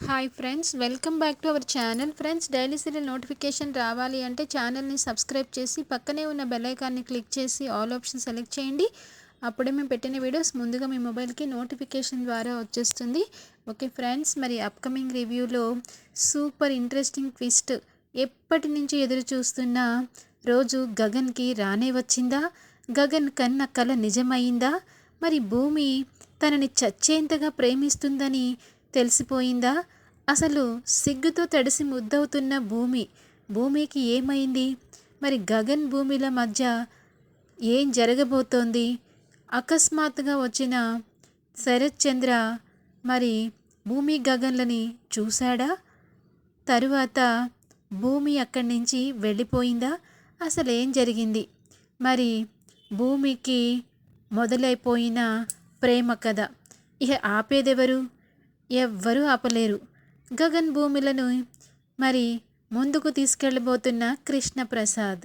Hi friends welcome back to our channel friends daily serial notification రావాలి అంటే ఛానల్ని subscribe చేసి పక్కనే ఉన్న బెల్ ఐకాన్ని క్లిక్ చేసి ఆల్ ఆప్షన్ సెలెక్ట్ చేయండి. అప్పుడే మేము పెట్టిన వీడియోస్ ముందుగా మీ మొబైల్కి నోటిఫికేషన్ ద్వారా వచ్చేస్తుంది. ఓకే ఫ్రెండ్స్ మరి అప్కమింగ్ రివ్యూలో సూపర్ ఇంట్రెస్టింగ్ ట్విస్ట్ ఎప్పటి నుంచి ఎదురు చూస్తున్న రోజు గగన్కి రానే వచ్చిందా? గగన్ కన్న కల నిజమైందా? మరి భూమి తనని చచ్చేంతగా ప్రేమిస్తుందని తెలిసిపోయిందా? అసలు సిగ్గుతో తడిసి ముద్దవుతున్న భూమి భూమికి ఏమైంది? మరి గగన్ భూమిల మధ్య ఏం జరగబోతోంది? అకస్మాత్తుగా వచ్చిన శరత్ చంద్ర మరి భూమి గగన్లని చూశాడా? తరువాత భూమి అక్కడి నుంచి వెళ్ళిపోయిందా? అసలు ఏం జరిగింది? మరి భూమికి మొదలైపోయిన ప్రేమ కథ. ఇక ఆపేదెవరు? ఎవ్వరూ ఆపలేరు. గగన్ భూమిలను మరి ముందుకు తీసుకెళ్ళబోతున్న కృష్ణప్రసాద్.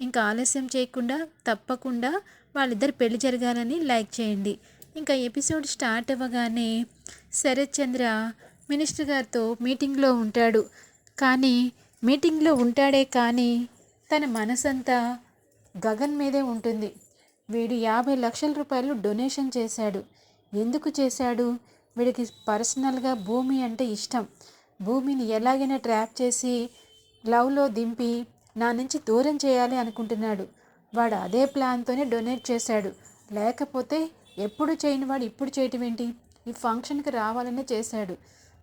ఇంకా ఆలస్యం చేయకుండా తప్పకుండా వాళ్ళిద్దరు పెళ్ళి జరగాలని లైక్ చేయండి. ఇంకా ఎపిసోడ్ స్టార్ట్ అవ్వగానే శరత్ చంద్ర మినిస్టర్ గారితో మీటింగ్లో ఉంటాడు. కానీ మీటింగ్లో ఉంటాడే కానీ తన మనసంతా గగన్ మీదే ఉంటుంది. వీడు యాభై లక్షల రూపాయలు డొనేషన్ చేశాడు. ఎందుకు చేశాడు? వీడికి పర్సనల్గా భూమి అంటే ఇష్టం. భూమిని ఎలాగైనా ట్రాప్ చేసి లవ్లో దింపి నా నుంచి దూరం చేయాలి అనుకుంటున్నాడు. వాడు అదే ప్లాన్తోనే డొనేట్ చేశాడు. లేకపోతే ఎప్పుడు చేయని వాడు ఇప్పుడు చేయటం ఏంటి? ఈ ఫంక్షన్కి రావాలనే చేశాడు.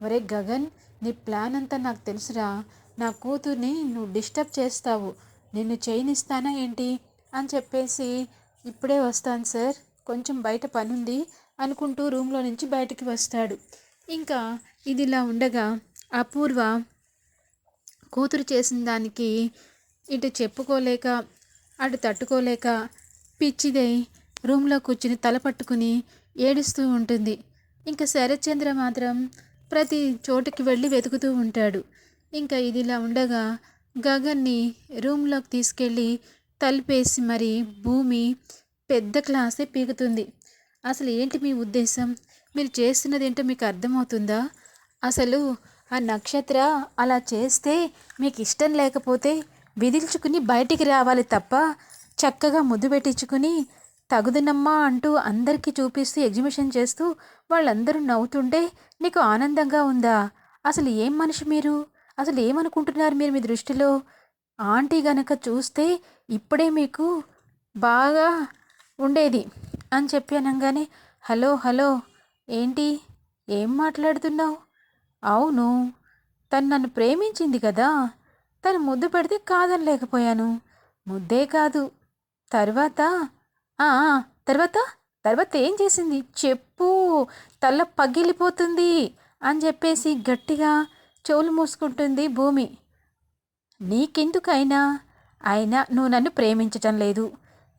ఒరే గగన్ నీ ప్లాన్ అంతా నాకు తెలుసురా. నా కూతుర్ని నువ్వు డిస్టర్బ్ చేస్తావు. నిన్ను చేయనిస్తానా ఏంటి? అని చెప్పేసి ఇప్పుడే వస్తాను సార్. కొంచెం బయట పనుంది. అనుకుంటూ రూమ్లో నుంచి బయటికి వస్తాడు. ఇంకా ఇదిలా ఉండగా అపూర్వ కూతురు చేసిన దానికి ఇటు చెప్పుకోలేక అటు తట్టుకోలేక పిచ్చిదై రూమ్లో కూర్చుని తల పట్టుకుని ఏడుస్తూ ఉంటుంది. ఇంకా శరత్చంద్ర మాత్రం ప్రతి చోటుకి వెళ్ళి వెతుకుతూ ఉంటాడు. ఇంకా ఇదిలా ఉండగా గగన్ని రూమ్లోకి తీసుకెళ్ళి తలుపేసి మరి భూమి పెద్ద క్లాసే పీకుతుంది. అసలు ఏంటి మీ ఉద్దేశం? మీరు చేస్తున్నది ఏంటో మీకు అర్థమవుతుందా? అసలు ఆ నక్షత్ర అలా చేస్తే మీకు ఇష్టం లేకపోతే విదిల్చుకుని బయటికి రావాలి తప్ప చక్కగా ముద్దు పెట్టించుకుని తగుదునమ్మా అంటూ అందరికీ చూపిస్తూ ఎగ్జిబిషన్ చేస్తూ వాళ్ళందరూ నవ్వుతుంటే నీకు ఆనందంగా ఉందా? అసలు ఏం మనిషి మీరు? అసలు ఏమనుకుంటున్నారు మీరు మీ దృష్టిలో? ఆంటీ గనక చూస్తే ఇప్పుడే మీకు బాగా ఉండేది. అని చెప్పి అనగానే హలో హలో ఏంటి? ఏం మాట్లాడుతున్నావు? అవును తను నన్ను ప్రేమించింది కదా తను ముద్దు పెడితే కాదనలేకపోయాను ముద్దే కాదు తర్వాత? తర్వాత? తర్వాత ఏం చేసింది? చెప్పు తల పగిలిపోతుంది అని చెప్పేసి గట్టిగా చెవులు మూసుకుంటుంది భూమి. నీకెందుకైనా? అయినా నువ్వు నన్ను ప్రేమించటం లేదు.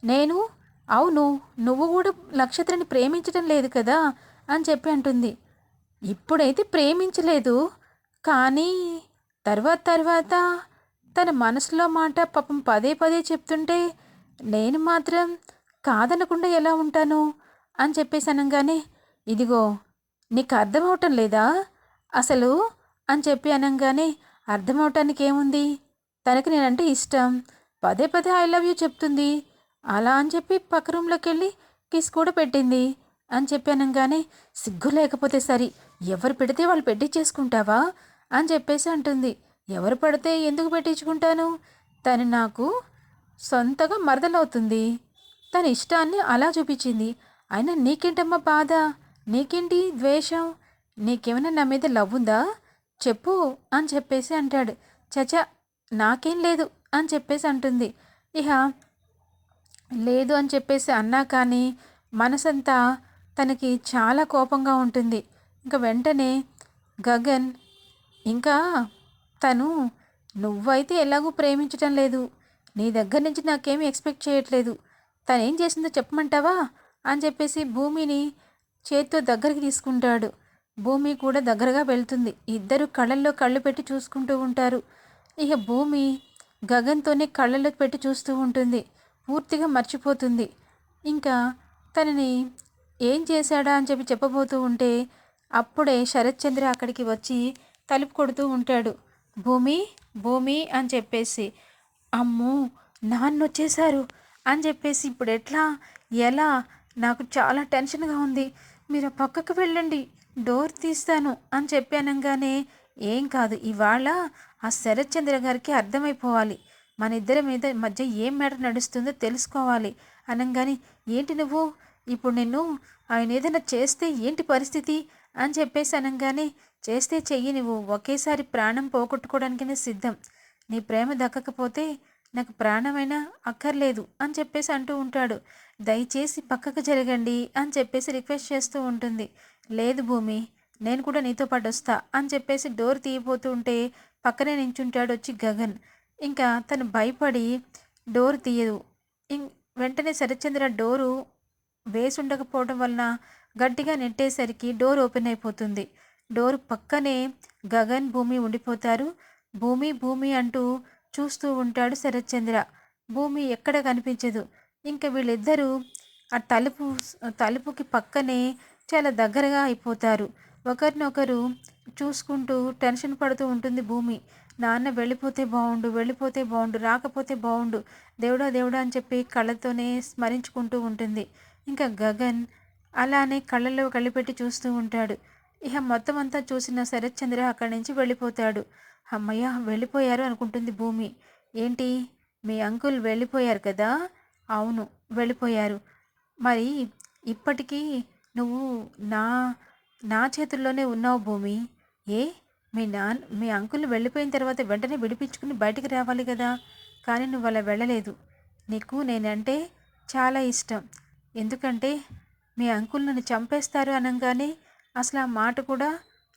నేను అవును నువ్వు కూడా నక్షత్రాన్ని ప్రేమించటం లేదు కదా అని చెప్పి అంటుంది. ఇప్పుడైతే ప్రేమించలేదు కానీ తర్వాత తర్వాత తన మనసులో మాట పాపం పదే పదే చెప్తుంటే నేను మాత్రం కాదనకుండా ఎలా ఉంటాను అని చెప్పేసి అనగానే ఇదిగో నీకు అర్థమవటం లేదా? అసలు? అని చెప్పి అనగానే అర్థమవటానికి ఏముంది? తనకి నేనంటే ఇష్టం. పదే పదే ఐ లవ్ యూ చెప్తుంది. అలా అని చెప్పి పక్క రూమ్లోకి వెళ్ళి కిస్ కూడా పెట్టింది. అని చెప్పానంగానే సిగ్గు లేకపోతే సరి ఎవరు పెడితే వాళ్ళు పెట్టించేసుకుంటావా అని చెప్పేసి అంటుంది. ఎవరు పడితే ఎందుకు పెట్టించుకుంటాను తను నాకు సొంతగా మరదలవుతుంది. తన ఇష్టాన్ని అలా చూపించింది. అయినా నీకేంటమ్మా బాధ? నీకేంటి ద్వేషం? నీకేమైనా నా మీద లవ్ ఉందా? చెప్పు అని చెప్పేసి అంటాడు. చచా నాకేం లేదు అని చెప్పేసి అంటుంది. ఇహ లేదు అని చెప్పేసి అన్నా కానీ మనసంతా తనకి చాలా కోపంగా ఉంటుంది. ఇంకా వెంటనే గగన్ ఇంకా తను నువ్వైతే ఎలాగూ ప్రేమించటం లేదు. నీ దగ్గర నుంచి నాకేమీ ఎక్స్పెక్ట్ చేయట్లేదు. తనేం చేసిందో చెప్పమంటావా? అని చెప్పేసి భూమిని చేతితో దగ్గరికి తీసుకుంటాడు. భూమి కూడా దగ్గరగా వెళ్తుంది. ఇద్దరు కళ్ళల్లో కళ్ళు పెట్టి చూసుకుంటూ ఉంటారు. ఇక భూమి గగన్తోనే కళ్ళల్లో పెట్టి చూస్తూ ఉంటుంది. పూర్తిగా మర్చిపోతుంది. ఇంకా తనని ఏం చేశాడా అని చెప్పి చెప్పబోతూ ఉంటే అప్పుడే శరత్చంద్ర అక్కడికి వచ్చి తలుపు కొడుతూ ఉంటాడు. భూమి భూమి అని చెప్పేసి. అమ్మో నాన్న వచ్చేసారు అని చెప్పేసి ఇప్పుడు ఎట్లా ఎలా? నాకు చాలా టెన్షన్గా ఉంది. మీరు పక్కకు వెళ్ళండి డోర్ తీస్తాను అని చెప్పి అనగానే ఏం కాదు ఇవాళ ఆ శరత్చంద్ర గారికి అర్థమైపోవాలి. మన ఇద్దరి మీద మధ్య ఏం మ్యాటర్ నడుస్తుందో తెలుసుకోవాలి. అనగానే ఏంటి నువ్వు? ఇప్పుడు నిన్ను ఆయన ఏదైనా చేస్తే ఏంటి పరిస్థితి? అని చెప్పేసి అనగానే చేస్తే చెయ్యి నువ్వు. ఒకేసారి ప్రాణం పోగొట్టుకోవడానికైనా సిద్ధం. నీ ప్రేమ దక్కకపోతే నాకు ప్రాణమైనా అక్కర్లేదు అని చెప్పేసి అంటూ ఉంటాడు. దయచేసి పక్కకు జరగండి అని చెప్పేసి రిక్వెస్ట్ చేస్తూ ఉంటుంది. లేదు భూమి నేను కూడా నీతో పాటు వస్తా అని చెప్పేసి డోర్ తీయబోతుంటే పక్కనే నించుంటాడు వచ్చి గగన్. ఇంకా తను భయపడి డోర్ తీయదు. ఇం- వెంటనే శరత్చంద్ర డోరు వేసి ఉండకపోవడం వలన గట్టిగా నెట్టేసరికి డోర్ ఓపెన్ అయిపోతుంది. డోర్ పక్కనే గగన్ భూమి ఉండిపోతారు. భూమి భూమి అంటూ చూస్తూ ఉంటాడు శరత్చంద్ర. భూమి ఎక్కడ కనిపించదు. ఇంకా వీళ్ళిద్దరూ ఆ తలుపు తలుపుకి పక్కనే చాలా దగ్గరగా అయిపోతారు. ఒకరినొకరు చూసుకుంటూ టెన్షన్ పడుతూ ఉంటుంది భూమి. నాన్న వెళ్ళిపోతే బాగుండు వెళ్ళిపోతే బాగుండు రాకపోతే బాగుండు దేవుడా దేవుడా అని చెప్పి కళ్ళతోనే స్మరించుకుంటూ ఉంటుంది. ఇంకా గగన్ అలానే కళ్ళలో కళ్ళిపెట్టి చూస్తూ ఉంటాడు. ఇక మొత్తం అంతా చూసిన శరత్చంద్ర అక్కడి నుంచి వెళ్ళిపోతాడు. అమ్మయ్య వెళ్ళిపోయారు అనుకుంటుంది భూమి. ఏంటి? మీ అంకుల్ వెళ్ళిపోయారు కదా? అవును వెళ్ళిపోయారు. మరి ఇప్పటికీ నువ్వు నా నా చేతుల్లోనే ఉన్నావు భూమి? ఏ? మీ నాన్న మీ అంకుల్ వెళ్ళిపోయిన తర్వాత వెంటనే విడిపించుకుని బయటికి రావాలి కదా. కానీ నువ్వు అలా వెళ్ళలేదు. నీకు నేనంటే చాలా ఇష్టం. ఎందుకంటే మీ అంకుల్ నన్ను చంపేస్తారు అనగానే అసలు ఆ మాట కూడా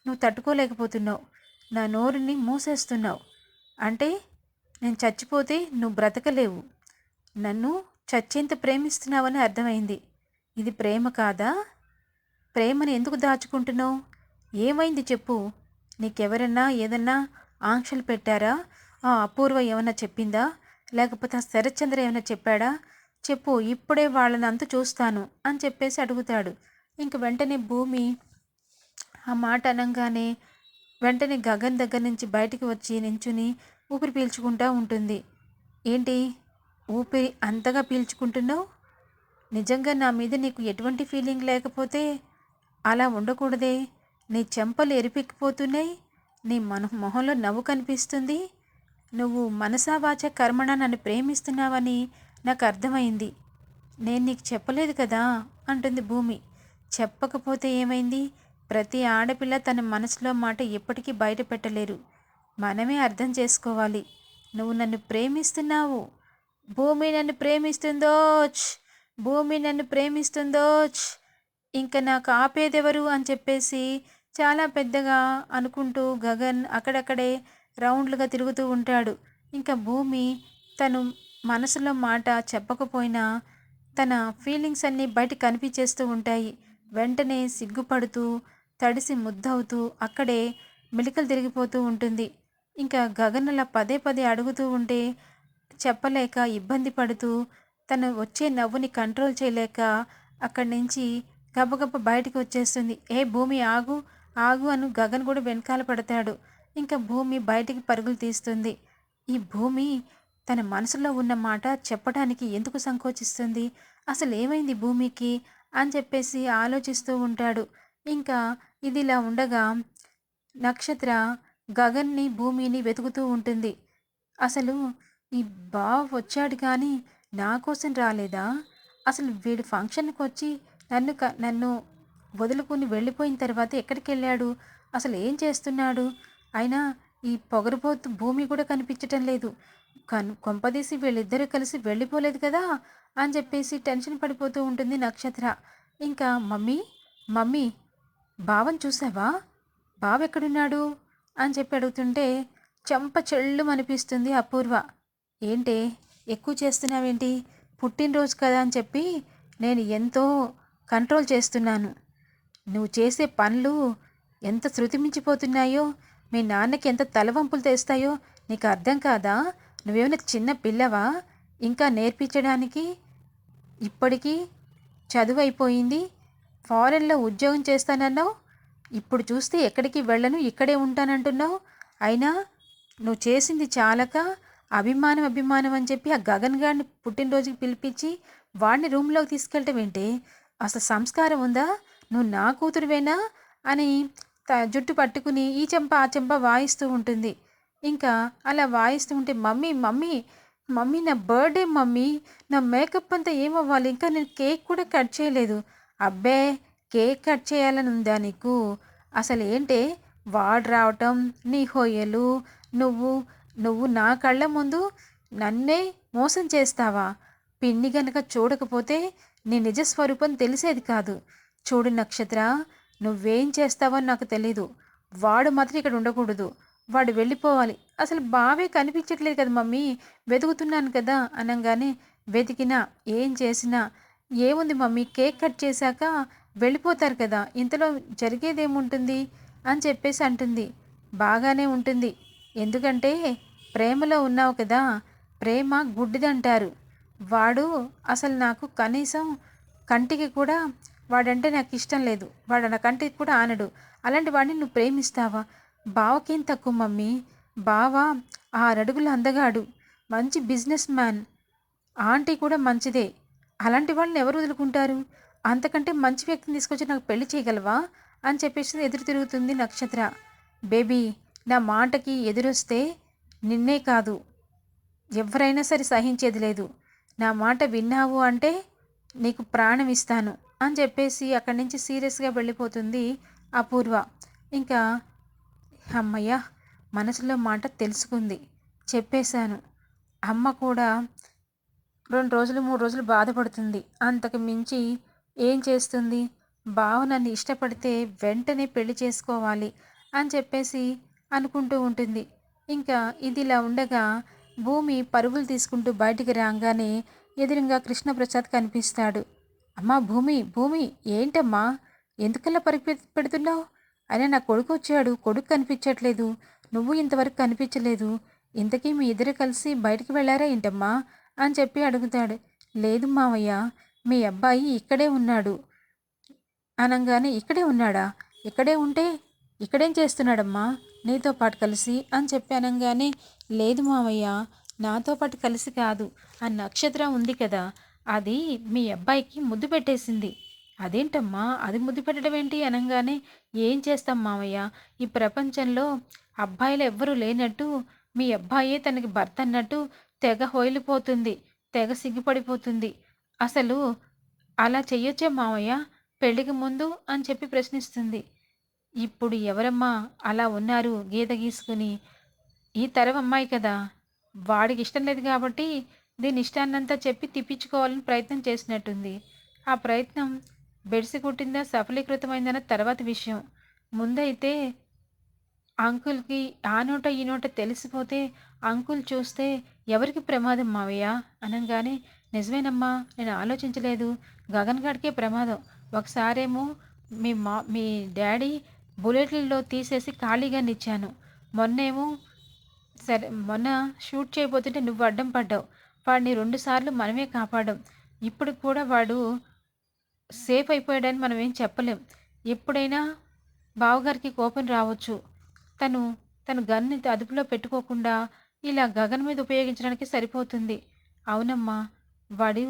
నువ్వు తట్టుకోలేకపోతున్నావు. నా నోరుని మూసేస్తున్నావు. అంటే నేను చచ్చిపోతే నువ్వు బ్రతకలేవు. నన్ను చచ్చేంత ప్రేమిస్తున్నావని అర్థమైంది. ఇది ప్రేమ కాదా? ప్రేమని ఎందుకు దాచుకుంటున్నావు? ఏమైంది చెప్పు. నీకెవరన్నా ఏదన్నా ఆంక్షలు పెట్టారా? ఆ అపూర్వ ఏమన్నా చెప్పిందా? లేకపోతే ఆ శరత్చంద్ర ఏమైనా చెప్పాడా? చెప్పు ఇప్పుడే వాళ్ళని అంత చూస్తాను అని చెప్పేసి అడుగుతాడు. ఇంక వెంటనే భూమి ఆ మాట అనగానే వెంటనే గగన్ దగ్గర నుంచి బయటికి వచ్చి నించుని ఊపిరి పీల్చుకుంటూ ఉంటుంది. ఏంటి? ఊపిరి అంతగా పీల్చుకుంటున్నావు? నిజంగా నా మీద నీకు ఎటువంటి ఫీలింగ్ లేకపోతే అలా ఉండకూడదే? నీ చెంపలు ఎరిపెక్కిపోతున్నాయి నీ మన మొహంలో నవ్వు కనిపిస్తుంది. నువ్వు మనసా వాచ కర్మణ నన్ను ప్రేమిస్తున్నావని నాకు అర్థమైంది. నేను నీకు చెప్పలేదు కదా అంటుంది భూమి. చెప్పకపోతే ఏమైంది? ప్రతి ఆడపిల్ల తన మనసులో మాట ఎప్పటికీ బయట పెట్టలేరు మనమే అర్థం చేసుకోవాలి. నువ్వు నన్ను ప్రేమిస్తున్నావు. భూమి నన్ను ప్రేమిస్తుందోచ్ భూమి నన్ను ప్రేమిస్తుందోచ్ ఇంకా నాకు ఆపేదెవరు అని చెప్పేసి చాలా పెద్దగా అనుకుంటూ గగన్ అక్కడక్కడే రౌండ్లుగా తిరుగుతూ ఉంటాడు. ఇంకా భూమి తను మనసులో మాట చెప్పకపోయినా తన ఫీలింగ్స్ అన్నీ బయట కనిపించేస్తూ ఉంటాయి. వెంటనే సిగ్గుపడుతూ తడిసి ముద్దవుతూ అక్కడే మెలికలు తిరిగిపోతూ ఉంటుంది. ఇంకా గగన్ అలా పదే పదే అడుగుతూ ఉంటే చెప్పలేక ఇబ్బంది పడుతూ తను వచ్చే నవ్వుని కంట్రోల్ చేయలేక అక్కడి నుంచి గబగబ బయటకు వచ్చేస్తుంది. ఏ భూమి ఆగు ఆగు అను గగన్ కూడా వెనకాల పడతాడు. ఇంకా భూమి బయటికి పరుగులు తీస్తుంది. ఈ భూమి తన మనసులో ఉన్న మాట చెప్పడానికి ఎందుకు సంకోచిస్తుంది? అసలు ఏమైంది భూమికి? అని చెప్పేసి ఆలోచిస్తూ ఉంటాడు. ఇంకా ఇది ఇలా ఉండగా నక్షత్ర గగన్ని భూమిని వెతుకుతూ ఉంటుంది. అసలు ఈ బావ వచ్చాడు కానీ నా కోసం రాలేదా? అసలు వీడు ఫంక్షన్కి వచ్చి నన్ను క నన్ను వదులుకుని వెళ్ళిపోయిన తర్వాత ఎక్కడికి వెళ్ళాడు అసలు ఏం చేస్తున్నాడు? అయినా ఈ పొగరబోతు భూమి కూడా కనిపించటం లేదు. కన్ కొంపదీసి వీళ్ళిద్దరూ కలిసి వెళ్ళిపోలేదు కదా? అని చెప్పేసి టెన్షన్ పడిపోతూ ఉంటుంది నక్షత్ర. ఇంకా మమ్మీ మమ్మీ బావని చూసావా? బావ ఎక్కడున్నాడు? అని చెప్పి అడుగుతుంటే చెంప చెళ్ళు అనిపిస్తుంది అపూర్వ. ఏంటే ఎక్కువ చేస్తున్నావేంటి? పుట్టినరోజు కదా అని చెప్పి నేను ఎంతో కంట్రోల్ చేస్తున్నాను. నువ్వు చేసే పనులు ఎంత శృతి మించిపోతున్నాయో మీ నాన్నకి ఎంత తలవంపులు తెస్తాయో నీకు అర్థం కాదా? నువ్వేమైనా చిన్న పిల్లవా? ఇంకా నేర్పించడానికి ఇప్పటికీ చదువు అయిపోయింది ఫారెన్లో ఉద్యోగం చేస్తానన్నావు. ఇప్పుడు చూస్తే ఎక్కడికి వెళ్ళను ఇక్కడే ఉంటానంటున్నావు. అయినా నువ్వు చేసింది చాలక అభిమానం అభిమానం అని చెప్పి ఆ గగన్ గారిని పుట్టినరోజుకి పిలిపించి వాడిని రూమ్లోకి తీసుకెళ్ళటం ఏంటి? అసలు సంస్కారం ఉందా? నువ్వు నా కూతురువేనా? అని త జుట్టు పట్టుకుని ఈ చెంప ఆ చెంప వాయిస్తూ ఉంటుంది. ఇంకా అలా వాయిస్తూ ఉంటే మమ్మీ మమ్మీ మమ్మీ నా బర్త్డే మమ్మీ నా మేకప్ అంతా ఏమవ్వాలి? ఇంకా నేను కేక్ కూడా కట్ చేయలేదు. అబ్బే కేక్ కట్ చేయాలని ఉందా నీకు? అసలు ఏంటే? వాడు రావటం నీ హోయలు నువ్వు నువ్వు నా కళ్ళ ముందు నన్నే మోసం చేస్తావా? పిన్ని గనక చూడకపోతే నీ నిజ స్వరూపం తెలిసేది కాదు. చూడు నక్షత్ర నువ్వేం చేస్తావో నాకు తెలీదు. వాడు మాత్రం ఇక్కడ ఉండకూడదు. వాడు వెళ్ళిపోవాలి. అసలు బావే కనిపించట్లేదు కదా మమ్మీ. వెతుకుతున్నాను కదా అనగానే. వెతికినా ఏం చేసినా ఏముంది మమ్మీ? కేక్ కట్ చేశాక వెళ్ళిపోతారు కదా. ఇంతలో జరిగేదేముంటుంది? అని చెప్పేసి అంటుంది. బాగానే ఉంటుంది. ఎందుకంటే ప్రేమలో ఉన్నావు కదా. ప్రేమ గుడ్డిదంటారు. వాడు అసలు నాకు కనీసం కంటికి కూడా వాడంటే నాకు ఇష్టం లేదు. వాడు నాకంటే కూడా ఆనడు. అలాంటి వాడిని నువ్వు ప్రేమిస్తావా? బావకేం తక్కువ మమ్మీ? బావ ఆరడుగులు అందగాడు. మంచి బిజినెస్ మ్యాన్. ఆంటీ కూడా మంచిదే. అలాంటి వాళ్ళని ఎవరు వదులుకుంటారు? అంతకంటే మంచి వ్యక్తిని తీసుకొచ్చి నాకు పెళ్ళి చేయగలవా? అని చెప్పేసి ఎదురు తిరుగుతుంది నక్షత్ర. బేబీ నా మాటకి ఎదురొస్తే నిన్నే కాదు. ఎవరైనా సరే సహించేది లేదు. నా మాట విన్నావు అంటే నీకు ప్రాణం ఇస్తాను. అని చెప్పేసి అక్కడి నుంచి సీరియస్గా వెళ్ళిపోతుంది అపూర్వ. ఇంకా అమ్మయ్య మనసులో మాట తెలుసుకుంది. చెప్పేశాను. అమ్మ కూడా రెండు రోజులు మూడు రోజులు బాధపడుతుంది. అంతకు మించి ఏం చేస్తుంది? బావ నన్ను ఇష్టపడితే వెంటనే పెళ్ళి చేసుకోవాలి అని చెప్పేసి అనుకుంటూ ఉంటుంది. ఇంకా ఇదిలా ఉండగా భూమి పరుగులు తీసుకుంటూ బయటికి రాగానే ఎదురుగా కృష్ణప్రసాద్ కనిపిస్తాడు. అమ్మా భూమి భూమి ఏంటమ్మా? ఎందుకల్లా పరుగు పెడుతున్నావు? అయినా నా కొడుకు వచ్చాడు కొడుకు కనిపించట్లేదు. నువ్వు ఇంతవరకు కనిపించలేదు. ఇంతకీ మీ ఇద్దరు కలిసి బయటికి వెళ్ళారా ఏంటమ్మా? అని చెప్పి అడుగుతాడు. లేదు మావయ్య మీ అబ్బాయి ఇక్కడే ఉన్నాడు. అనగానే ఇక్కడే ఉన్నాడా? ఇక్కడే ఉంటే ఇక్కడేం చేస్తున్నాడమ్మా? నీతో పాటు కలిసి అని చెప్పి అనగానే లేదు మావయ్య నాతో పాటు కలిసి కాదు. ఆ నక్షత్రం ఉంది కదా అది మీ అబ్బాయికి ముద్దు పెట్టేసింది. అదేంటమ్మా? అది ముద్దు పెట్టడం ఏంటి అనగానే ఏం చేస్తాం మావయ్య? ఈ ప్రపంచంలో అబ్బాయిలు ఎవ్వరూ లేనట్టు మీ అబ్బాయే తనకి భర్త అన్నట్టు తెగ హోయిలిపోతుంది తెగ సిగ్గుపడిపోతుంది. అసలు అలా చెయ్యొచ్చే మావయ్య? పెళ్ళికి ముందు అని చెప్పి ప్రశ్నిస్తుంది. ఇప్పుడు ఎవరమ్మా అలా ఉన్నారు గీత గీసుకుని? ఈ తరం అమ్మాయి కదా. వాడికి ఇష్టం లేదు కాబట్టి దీని ఇష్టాన్నంతా చెప్పి తిప్పించుకోవాలని ప్రయత్నం చేసినట్టుంది. ఆ ప్రయత్నం బెడిసి కుట్టిందా సఫలీకృతమైందన్న తర్వాత విషయం. ముందైతే అంకుల్కి ఆ నోట ఈ నోట తెలిసిపోతే అంకుల్ చూస్తే ఎవరికి ప్రమాదం మావయ్య? అనగానే నిజమేనమ్మా నేను ఆలోచించలేదు. గగన్ గడికే ప్రమాదం. ఒకసారేమో మీ మా మీ డాడీ బుల్లెట్లలో తీసేసి ఖాళీగా నిచ్చాను. మొన్నేమో సరే మొన్న షూట్ చేయబోతుంటే నువ్వు అడ్డం పడ్డావు. వాడిని రెండుసార్లు మనమే కాపాడాం. ఇప్పుడు కూడా వాడు సేఫ్ అయిపోయాడని మనం ఏం చెప్పలేం. ఎప్పుడైనా బావగారికి కోపం రావచ్చు. తను తను గన్ని అదుపులో పెట్టుకోకుండా ఇలా గగన్ మీద ఉపయోగించడానికి సరిపోతుంది. అవునమ్మా వాడు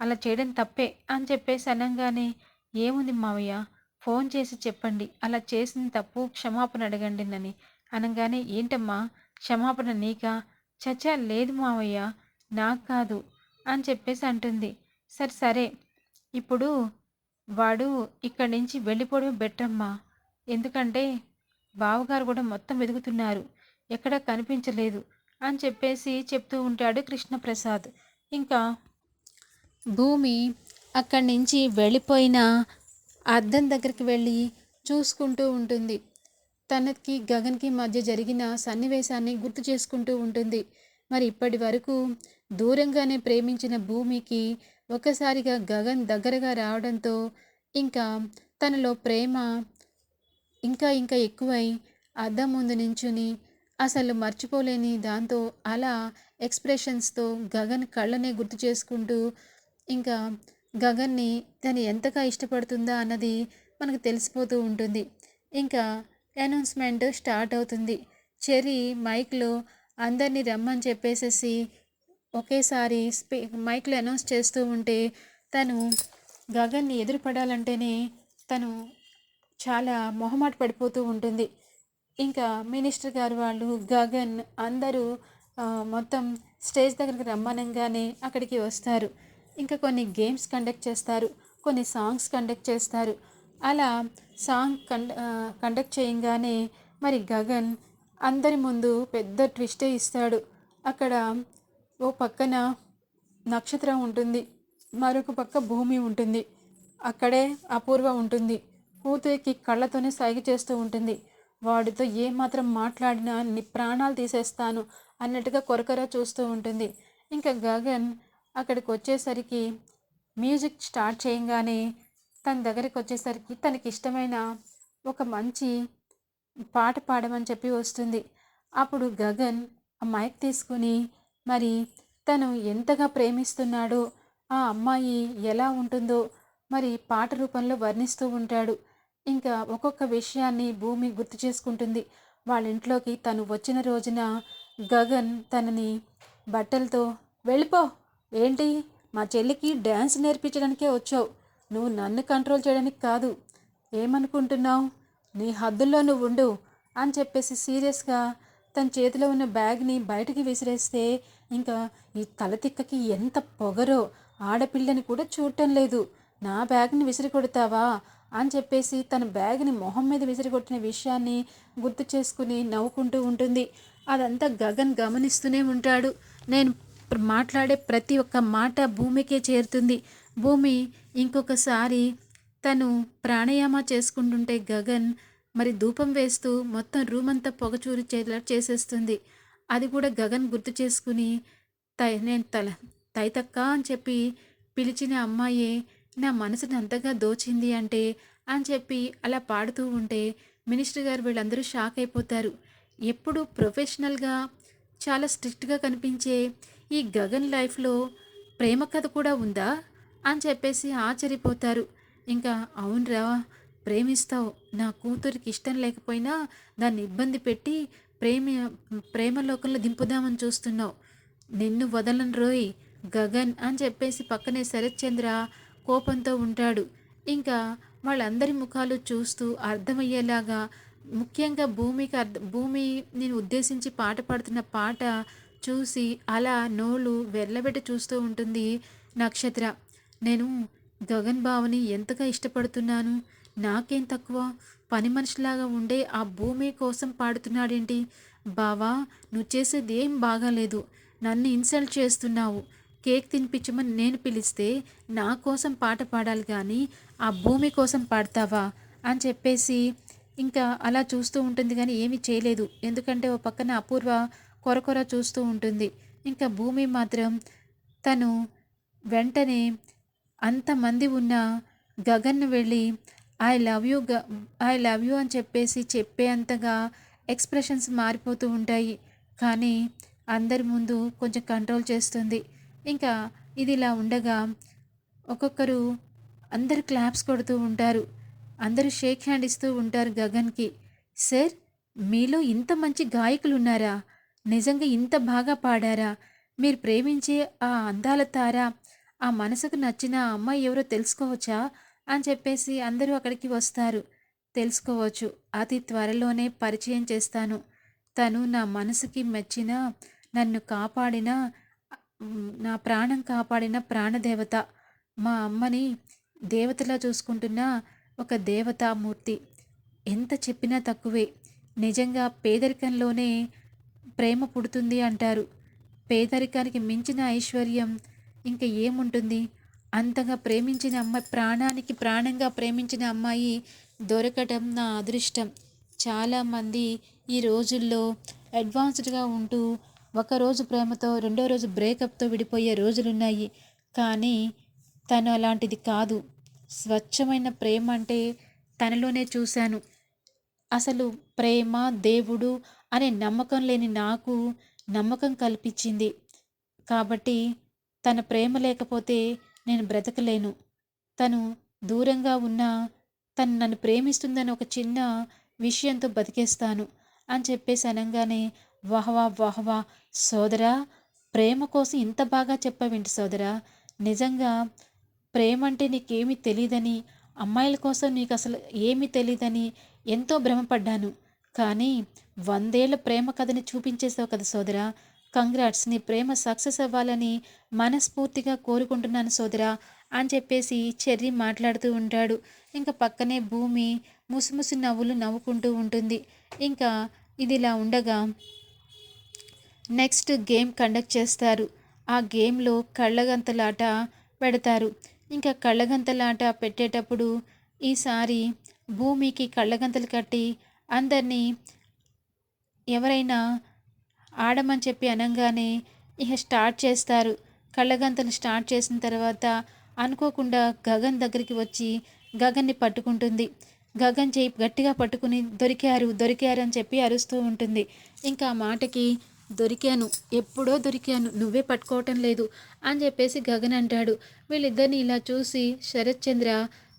అలా చేయడం తప్పే అని చెప్పేసి అనగానే ఏముంది మావయ్య ఫోన్ చేసి చెప్పండి. అలా చేసిన తప్పు క్షమాపణ అడగండి నని అనగానే ఏంటమ్మా క్షమాపణ నీకా? చచ్చా? లేదు మావయ్య. నాకు కాదు అని చెప్పేసి అంటుంది. సరే సరే. ఇప్పుడు వాడు ఇక్కడి నుంచి వెళ్ళిపోవడమే బెటర్ అమ్మా. ఎందుకంటే బావగారు కూడా మొత్తం వెతుకుతున్నారు. ఎక్కడ కనిపించలేదు అని చెప్పేసి చెప్తూ ఉంటాడు కృష్ణప్రసాద్. ఇంకా భూమి అక్కడి నుంచి వెళ్ళిపోయిన అద్దం దగ్గరికి వెళ్ళి చూసుకుంటూ ఉంటుంది. తనకి గగన్కి మధ్య జరిగిన సన్నివేశాన్ని గుర్తు చేసుకుంటూ ఉంటుంది. మరి ఇప్పటి వరకు దూరంగానే ప్రేమించిన భూమికి ఒక్కసారిగా గగన్ దగ్గరగా రావడంతో ఇంకా తనలో ప్రేమ ఇంకా ఇంకా ఎక్కువై అద్దం ముందు నించుని అసలు మర్చిపోలేని దాంతో అలా ఎక్స్ప్రెషన్స్తో గగన్ కళ్ళనే గుర్తు చేసుకుంటూ ఇంకా గగన్ని తను ఎంతగా ఇష్టపడుతుందా అన్నది మనకు తెలిసిపోతూ ఉంటుంది. ఇంకా అనౌన్స్మెంట్ స్టార్ట్ అవుతుంది. చెరీ మైక్లో అందరినీ రమ్మని చెప్పేసేసి ఒకేసారి స్పీ మైక్లో అనౌన్స్ చేస్తూ ఉంటే తను గగన్ని ఎదురుపడాలంటేనే తను చాలా మొహమాట పడిపోతూ ఉంటుంది. ఇంకా మినిస్టర్ గారు వాళ్ళు గగన్ అందరూ మొత్తం స్టేజ్ దగ్గరికి రమ్మనంగానే అక్కడికి వస్తారు. ఇంకా కొన్ని గేమ్స్ కండక్ట్ చేస్తారు కొన్ని సాంగ్స్ కండక్ట్ చేస్తారు. అలా సాంగ్ కండ కండక్ట్ చేయంగానే మరి గగన్ అందరి ముందు పెద్ద ట్విస్టే ఇస్తాడు. అక్కడ ఓ పక్కన నక్షత్రం ఉంటుంది. మరొక పక్క భూమి ఉంటుంది. అక్కడే అపూర్వ ఉంటుంది. కూతురికి కళ్ళతోనే సైగ చేస్తూ ఉంటుంది. వాడితో ఏమాత్రం మాట్లాడినా నీ ప్రాణాలు తీసేస్తాను అన్నట్టుగా కొరకొర చూస్తూ ఉంటుంది. ఇంకా గగన్ అక్కడికి వచ్చేసరికి మ్యూజిక్ స్టార్ట్ చేయంగానే తన దగ్గరికి వచ్చేసరికి తనకి ఇష్టమైన ఒక మంచి పాట పాడమని చెప్పి వస్తుంది. అప్పుడు గగన్ ఆ మైక్ తీసుకుని మరి తను ఎంతగా ప్రేమిస్తున్నాడో ఆ అమ్మాయి ఎలా ఉంటుందో మరి పాట రూపంలో వర్ణిస్తూ ఉంటాడు. ఇంకా ఒక్కొక్క విషయాన్ని భూమి గుర్తు చేసుకుంటుంది. వాళ్ళ ఇంట్లోకి తను వచ్చిన రోజున గగన్ తనని బట్టలతో వెళ్ళిపో ఏంటి? మా చెల్లికి డ్యాన్స్ నేర్పించడానికే వచ్చావు. నువ్వు నన్ను కంట్రోల్ చేయడానికి కాదు. ఏమనుకుంటున్నావు? నీ హద్దుల్లో నువ్వు ఉండు అని చెప్పేసి సీరియస్గా తన చేతిలో ఉన్న బ్యాగ్ని బయటకి విసిరేస్తే ఇంకా ఈ తలతిక్కకి ఎంత పొగరో ఆడపిల్లని కూడా చూడటం లేదు. నా బ్యాగ్ని విసిరి కొడతావా? అని చెప్పేసి తన బ్యాగ్ని మొహం మీద విసిరికొట్టిన విషయాన్ని గుర్తు చేసుకుని నవ్వుకుంటూ ఉంటుంది. అదంతా గగన్ గమనిస్తూనే ఉంటాడు. నేను మాట్లాడే ప్రతి ఒక్క మాట భూమికే చేరుతుంది. భూమి ఇంకొకసారి తను ప్రాణాయామ చేసుకుంటుంటే గగన్ మరి ధూపం వేస్తూ మొత్తం రూమ్ అంతా పొగచూరి చేసేస్తుంది. అది కూడా గగన్ గుర్తు చేసుకుని తై నేను తల తైతక్క అని చెప్పి పిలిచిన అమ్మాయి నా మనసుని అంతగా దోచింది అంటే అని చెప్పి అలా పాడుతూ ఉంటే మినిస్టర్ గారు వీళ్ళందరూ షాక్ అయిపోతారు. ఎప్పుడు ప్రొఫెషనల్గా చాలా స్ట్రిక్ట్గా కనిపించే ఈ గగన్ లైఫ్లో ప్రేమ కథ కూడా ఉందా? అని చెప్పేసి ఆశ్చర్యపోతారు. ఇంకా అవునరా ప్రేమిస్తావు. నా కూతురికి ఇష్టం లేకపోయినా దాన్ని ఇబ్బంది పెట్టి ప్రేమ ప్రేమలోకంలో దింపుదామని చూస్తున్నావు. నిన్ను వదలను రోయ్ గగన్ అని చెప్పేసి పక్కనే శరత్చంద్ర కోపంతో ఉంటాడు. ఇంకా వాళ్ళందరి ముఖాలు చూస్తూ అర్థమయ్యేలాగా ముఖ్యంగా భూమికి అర్థ భూమి నేను ఉద్దేశించి పాట పాడుతున్న పాట చూసి అలా నోళ్ళు వెళ్ళబెట్టి చూస్తూ ఉంటుంది నక్షత్ర. నేను గగన్ బావని ఎంతగా ఇష్టపడుతున్నాను? నాకేం తక్కువ? పని మనిషిలాగా ఉండే ఆ భూమి కోసం పాడుతున్నాడేంటి? బావా నువ్వు చేసేది ఏం బాగాలేదు. నన్ను ఇన్సల్ట్ చేస్తున్నావు. కేక్ తినిపించమని నేను పిలిస్తే నా కోసం పాట పాడాలి కానీ ఆ భూమి కోసం పాడతావా? అని చెప్పేసి ఇంకా అలా చూస్తూ ఉంటుంది కానీ ఏమీ చేయలేదు. ఎందుకంటే ఓ పక్కన అపూర్వ కొరకొర చూస్తూ ఉంటుంది. ఇంకా భూమి మాత్రం తను వెంటనే అంతమంది ఉన్న గగన్ను వెళ్ళి ఐ లవ్ యూ గ ఐ లవ్ యూ అని చెప్పేసి చెప్పేంతగా ఎక్స్ప్రెషన్స్ మారిపోతూ ఉంటాయి. కానీ అందరి ముందు కొంచెం కంట్రోల్ చేస్తుంది. ఇంకా ఇది ఇలా ఉండగా ఒక్కొక్కరు అందరు క్లాప్స్ కొడుతూ ఉంటారు. అందరూ షేక్ హ్యాండ్ ఇస్తూ ఉంటారు గగన్కి. సార్ మీలో ఇంత మంచి గాయకులు ఉన్నారా? నిజంగా ఇంత బాగా పాడారా? మీరు ప్రేమించే ఆ అందాల తార ఆ మనసుకు నచ్చిన అమ్మాయి ఎవరో తెలుసుకోవచ్చా? అని చెప్పేసి అందరూ అక్కడికి వస్తారు. తెలుసుకోవచ్చు. అతి త్వరలోనే పరిచయం చేస్తాను. తను నా మనసుకి మెచ్చిన నన్ను కాపాడిన నా ప్రాణం కాపాడిన ప్రాణదేవత. మా అమ్మని దేవతలా చూసుకుంటున్న ఒక దేవతామూర్తి. ఎంత చెప్పినా తక్కువే. నిజంగా పేదరికంలోనే ప్రేమ పుడుతుంది అంటారు. పేదరికానికి మించిన ఐశ్వర్యం ఇంకా ఏముంటుంది? అంతగా ప్రేమించిన అమ్మాయి ప్రాణానికి ప్రాణంగా ప్రేమించిన అమ్మాయి దొరకటం నా అదృష్టం. చాలామంది ఈ రోజుల్లో అడ్వాన్స్డ్గా ఉంటూ ఒకరోజు ప్రేమతో రెండో రోజు బ్రేకప్తో విడిపోయే రోజులున్నాయి. కానీ తను అలాంటిది కాదు. స్వచ్ఛమైన ప్రేమ అంటే తనలోనే చూశాను. అసలు ప్రేమ దేవుడు అనే నమ్మకం లేని నాకు నమ్మకం కల్పించింది. కాబట్టి తన ప్రేమ లేకపోతే నేను బ్రతకలేను. తను దూరంగా ఉన్నా తను నన్ను ప్రేమిస్తుందని ఒక చిన్న విషయంతో బతికేస్తాను అని చెప్పేసి అనగానే వాహవా వాహవా సోదరా ప్రేమ కోసం ఇంత బాగా చెప్పావేంటి సోదరా? నిజంగా ప్రేమ అంటే నీకేమీ తెలియదని అమ్మాయిల కోసం నీకు అసలు ఏమీ తెలియదని ఎంతో భ్రమపడ్డాను. కానీ వందేళ్ళ ప్రేమ కథని చూపించేసావు కదా సోదరా కంగ్రాట్స్ నీ ప్రేమ సక్సెస్ అవ్వాలని మనస్ఫూర్తిగా కోరుకుంటున్నాను సోదరా అని చెప్పేసి చెర్రి మాట్లాడుతూ ఉంటాడు. ఇంకా పక్కనే భూమి ముసుముసు నవ్వులు నవ్వుకుంటూ ఉంటుంది. ఇంకా ఇది ఇలా ఉండగా నెక్స్ట్ గేమ్ కండక్ట్ చేస్తారు. ఆ గేమ్లో కళ్ళగంతలాట పెడతారు. ఇంకా కళ్ళగంతలాట పెట్టేటప్పుడు ఈసారి భూమికి కళ్ళగంతలు కట్టి అందరినీ ఎవరైనా ఆడమని చెప్పి అనగానే ఇక స్టార్ట్ చేస్తారు. కళ్ళగంతను స్టార్ట్ చేసిన తర్వాత అనుకోకుండా గగన్ దగ్గరికి వచ్చి గగన్ని పట్టుకుంటుంది. గగన్ చేయి గట్టిగా పట్టుకుని దొరికారు దొరికారు అని చెప్పి అరుస్తూ ఉంటుంది. ఇంకా ఆ మాటకి దొరికాను ఎప్పుడో దొరికాను నువ్వే పట్టుకోవటం లేదు అని చెప్పేసి గగన్ అంటాడు. వీళ్ళిద్దరిని ఇలా చూసి శరత్ చంద్ర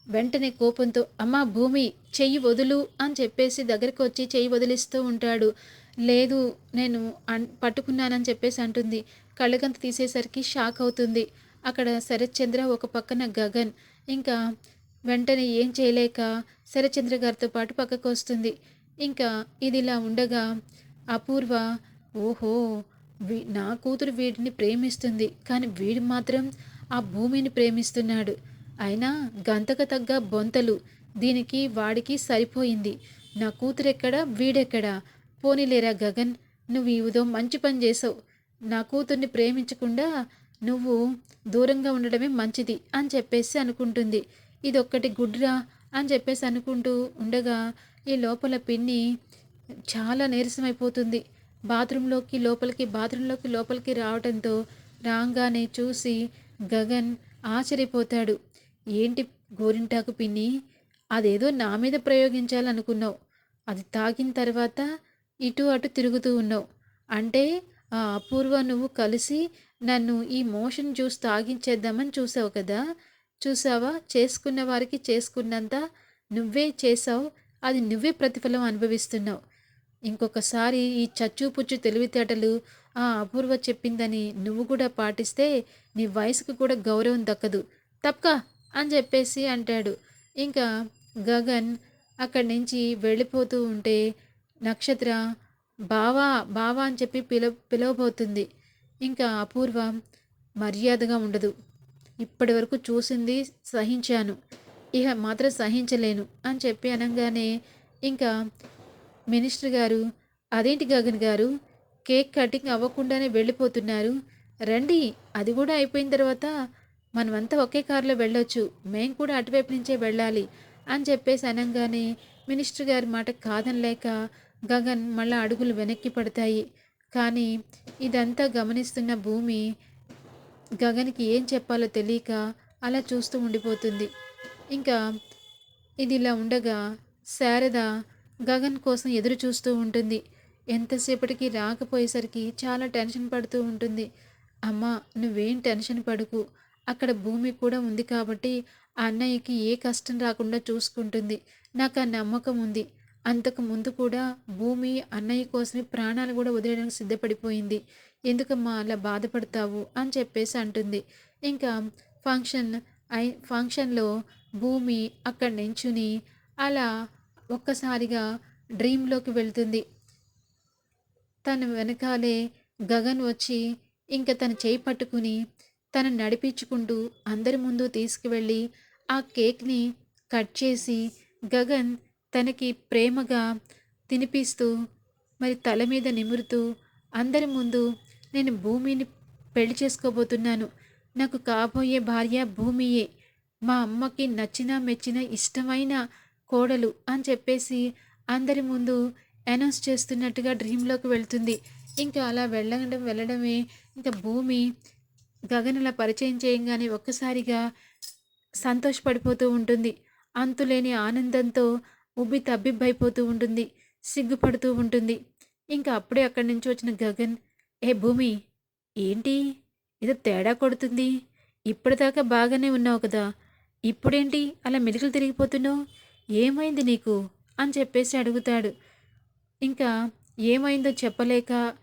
వెంటనే కోపంతో అమ్మా భూమి చెయ్యి వదులు అని చెప్పేసి దగ్గరికి వచ్చి చెయ్యి వదిలిస్తూ ఉంటాడు. లేదు నేను అన్ పట్టుకున్నానని చెప్పేసి అంటుంది. కళ్ళగంత తీసేసరికి షాక్ అవుతుంది. అక్కడ శరత్చంద్ర ఒక పక్కన గగన్. ఇంకా వెంటనే ఏం చేయలేక శరత్చంద్ర గారితో పాటు పక్కకు వస్తుంది. ఇంకా ఇది ఇలా ఉండగా అపూర్వ ఓహో వీ నా కూతురు వీడిని ప్రేమిస్తుంది. కానీ వీడు మాత్రం ఆ భూమిని ప్రేమిస్తున్నాడు. అయినా గంతక తగ్గ బొంతలు. దీనికి వాడికి సరిపోయింది. నా కూతురు వీడెక్కడా? పోనీలేరా గగన్ నువ్వు ఈ ఉదయం మంచి పని చేసావు. నా కూతుర్ని ప్రేమించకుండా నువ్వు దూరంగా ఉండడమే మంచిది అని చెప్పేసి అనుకుంటుంది. ఇదొక్కటి గుడ్రా అని చెప్పేసి అనుకుంటూ ఉండగా ఈ లోపల పిన్ని చాలా నీరసమైపోతుంది. బాత్రూంలోకి లోపలికి బాత్రూంలోకి లోపలికి రావడంతో రాగానే చూసి గగన్ ఆశ్చర్యపోతాడు. ఏంటి గోరింటాకు పిన్ని? అదేదో నా మీద ప్రయోగించాలనుకున్నావు. అది తాగిన తర్వాత ఇటు అటు తిరుగుతూ ఉన్నావు. అంటే ఆ అపూర్వ నువ్వు కలిసి నన్ను ఈ మోషన్ జ్యూస్ తాగించేద్దామని చూసావు కదా? చూసావా? చేసుకున్న వారికి చేసుకున్నంత నువ్వే చేసావు అది నువ్వే ప్రతిఫలం అనుభవిస్తున్నావు. ఇంకొకసారి ఈ చచ్చుపుచ్చు తెలివితేటలు ఆ అపూర్వ చెప్పిందని నువ్వు కూడా పాటిస్తే నీ వయసుకు కూడా గౌరవం దక్కదు. తప్పక? అని చెప్పేసి అంటాడు. ఇంకా గగన్ అక్కడి నుంచి వెళ్ళిపోతూ ఉంటే నక్షత్ర బావా బావా అని చెప్పి పిల పిలవబోతుంది. ఇంకా అపూర్వ మర్యాదగా ఉండదు. ఇప్పటి వరకు చూసింది సహించాను. ఇక మాత్రం సహించలేను అని చెప్పి అనగానే ఇంకా మినిస్టర్ గారు అదేంటి గగన్ గారు? కేక్ కటింగ్ అవ్వకుండానే వెళ్ళిపోతున్నారు. రండి అది కూడా అయిపోయిన తర్వాత మనమంతా ఒకే కారులో వెళ్ళొచ్చు. మేము కూడా అటువైపు నుంచే వెళ్ళాలి అని చెప్పేసి అనగానే మినిస్టర్ గారి మాట కాదనలేక గగన్ మళ్ళా అడుగులు వెనక్కి పడతాయి. కానీ ఇదంతా గమనిస్తున్న భూమి గగన్కి ఏం చెప్పాలో తెలియక అలా చూస్తూ ఉండిపోతుంది. ఇంకా ఇది ఇలా ఉండగా శారద గగన్ కోసం ఎదురు చూస్తూ ఉంటుంది. ఎంతసేపటికి రాకపోయేసరికి చాలా టెన్షన్ పడుతూ ఉంటుంది. అమ్మ నువ్వేం టెన్షన్ పడుకు. అక్కడ భూమి కూడా ఉంది కాబట్టి ఆ అన్నయ్యకి ఏ కష్టం రాకుండా చూసుకుంటుంది. నాకు ఆ నమ్మకం ఉంది. అంతకు ముందు కూడా భూమి అన్నయ్య కోసమే ప్రాణాలు కూడా వదిలేయడానికి సిద్ధపడిపోయింది. ఎందుకమ్మా అలా బాధపడతావు? అని చెప్పేసి అంటుంది. ఇంకా ఫంక్షన్ ఐ ఫంక్షన్లో భూమి అక్కడి నించుని అలా ఒక్కసారిగా డ్రీమ్లోకి వెళ్తుంది. తన వెనకాలే గగన్ వచ్చి ఇంకా తన చేయి పట్టుకుని తను నడిపించుకుంటూ అందరి ముందు తీసుకువెళ్ళి ఆ కేక్ని కట్ చేసి గగన్ తనకి ప్రేమగా తినిపిస్తూ మరి తల మీద నిమురుతూ అందరి ముందు నేను భూమిని పెళ్ళి చేసుకోబోతున్నాను. నాకు కాబోయే భార్య భూమియే. మా అమ్మకి నచ్చిన మెచ్చిన ఇష్టమైన కోడలు అని చెప్పేసి అందరి ముందు అనౌన్స్ చేస్తున్నట్టుగా డ్రీమ్లోకి వెళ్తుంది. ఇంకా అలా వెళ్ళడం వెళ్ళడమే ఇంకా భూమి గగనలా పరిచయం చేయంగానే ఒక్కసారిగా సంతోషపడిపోతూ ఉంటుంది. అంతులేని ఆనందంతో ఉబ్బి తబ్బిబ్బైపోతూ ఉంటుంది సిగ్గుపడుతూ ఉంటుంది. ఇంకా అప్పుడే అక్కడి నుంచి వచ్చిన గగన్ ఏ భూమి ఏంటి? ఏదో తేడా కొడుతుంది. ఇప్పటిదాకా బాగానే ఉన్నావు కదా. ఇప్పుడేంటి అలా మెలికలు తిరిగిపోతున్నావు? ఏమైంది నీకు? అని చెప్పేసి అడుగుతాడు. ఇంకా ఏమైందో చెప్పలేక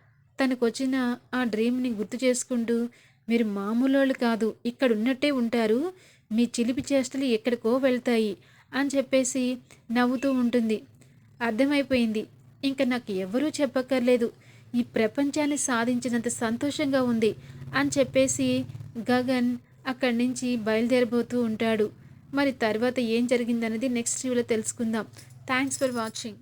తనకు వచ్చిన ఆ డ్రీమ్ని గుర్తు చేసుకుంటూ మీరు మామూలు కాదు ఇక్కడ ఉన్నట్టే ఉంటారు. మీ చిలిపి చేష్టలు ఎక్కడికో వెళ్తాయి. అని చెప్పేసి నవ్వుతూ ఉంటుంది. అర్థమైపోయింది. ఇంకా నాకు ఎవరూ చెప్పక్కర్లేదు. ఈ ప్రపంచాన్ని సాధించినంత సంతోషంగా ఉంది అని చెప్పేసి గగన్ అక్కడి నుంచి బయలుదేరబోతూ ఉంటాడు. మరి తర్వాత ఏం జరిగిందనేది నెక్స్ట్ వీడియోలో తెలుసుకుందాం. Thanks for watching